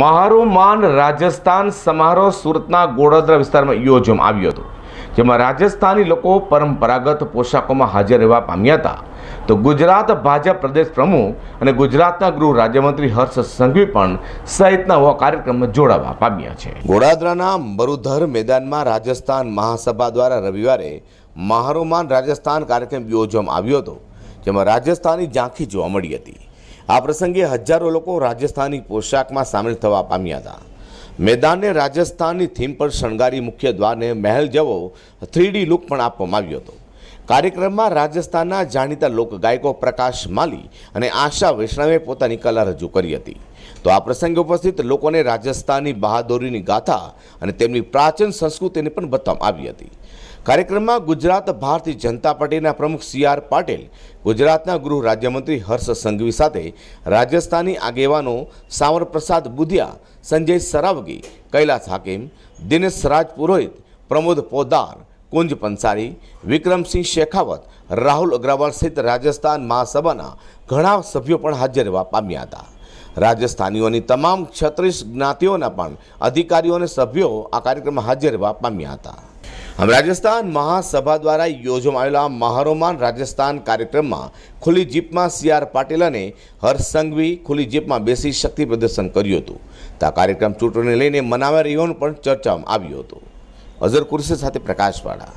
મારું માન રાજસ્થાન સમારોહ સુરતના ગોળાદરા વિસ્તારમાં યોજવામાં આવ્યો હતો. જેમાં રાજસ્થાની લોકો પરંપરાગત પોશાકોમાં હાજર રહેવા પામ્યા હતા. તો ગુજરાત ભાજપ પ્રદેશ પ્રમુખ અને ગુજરાતના ગૃહ રાજ્યમંત્રી હર્ષ સંઘવી પણ સહિતના કાર્યક્રમમાં જોડાવા પામ્યા છે. ગોળાદરાના મરુધર મેદાનમાં રાજસ્થાન મહાસભા દ્વારા રવિવારે મહારોમાન રાજસ્થાન કાર્યક્રમ યોજવામાં આવ્યો હતો, જેમાં રાજસ્થાની ઝાંખી જોવા મળી હતી. આ પ્રસંગે હજારો લોકો રાજસ્થાની પોશાકમાં સામેલ થવા પામ્યા હતા. મેદાનને રાજસ્થાનની થીમ પર શણગારી મુખ્ય દ્વારને મહેલ જેવો થ્રીડી લુક પણ આપવામાં આવ્યો હતો. કાર્યક્રમમાં રાજસ્થાનના જાણીતા લોકગાયકો પ્રકાશ માલી અને આશા વૈષ્ણવે પોતાની કલા રજૂ કરી હતી. તો આ પ્રસંગે ઉપસ્થિત લોકોને રાજસ્થાનની બહાદુરીની ગાથા અને તેમની પ્રાચીન સંસ્કૃતિને પણ બતાવવામાં આવી હતી. કાર્યક્રમમાં ગુજરાત ભારતીય જનતા પાર્ટીના પ્રમુખ સી આર પાટીલ, ગુજરાતના ગૃહ રાજ્યમંત્રી હર્ષ સંઘવી સાથે રાજસ્થાની આગેવાનો સાવરપ્રસાદ બુધિયા, સંજય સરાવગી, કૈલાસ હાકિમ, દિનેશ રાજ પુરોહિત, પ્રમોદ પોદાર, કુંજ પંસારી, વિક્રમસિંહ શેખાવત, રાહુલ અગ્રવાલ સહિત રાજસ્થાન મહાસભાના ઘણા સભ્યો પણ હાજર રહેવા પામ્યા હતા. રાજસ્થાનીઓની તમામ છત્રીસ જ્ઞાતિઓના પણ અધિકારીઓ અને સભ્યો આ કાર્યક્રમમાં હાજર રહેવા પામ્યા હતા. રાજસ્થાન મહાસભા દ્વારા યોજવામાં આવેલા મહારોમાન રાજસ્થાન કાર્યક્રમમાં ખુલ્લી જીપમાં સી આર પાટીલ અને હર્ષસંઘવી ખુલ્લી જીપમાં બેસી શક્તિ પ્રદર્શન કર્યું હતું. તો આ કાર્યક્રમ ચૂંટણીને લઈને મનાવાઈ રહ્યોનું પણ ચર્ચામાં આવ્યું હતું. અઝર કુરશી સાથે પ્રકાશવાળા.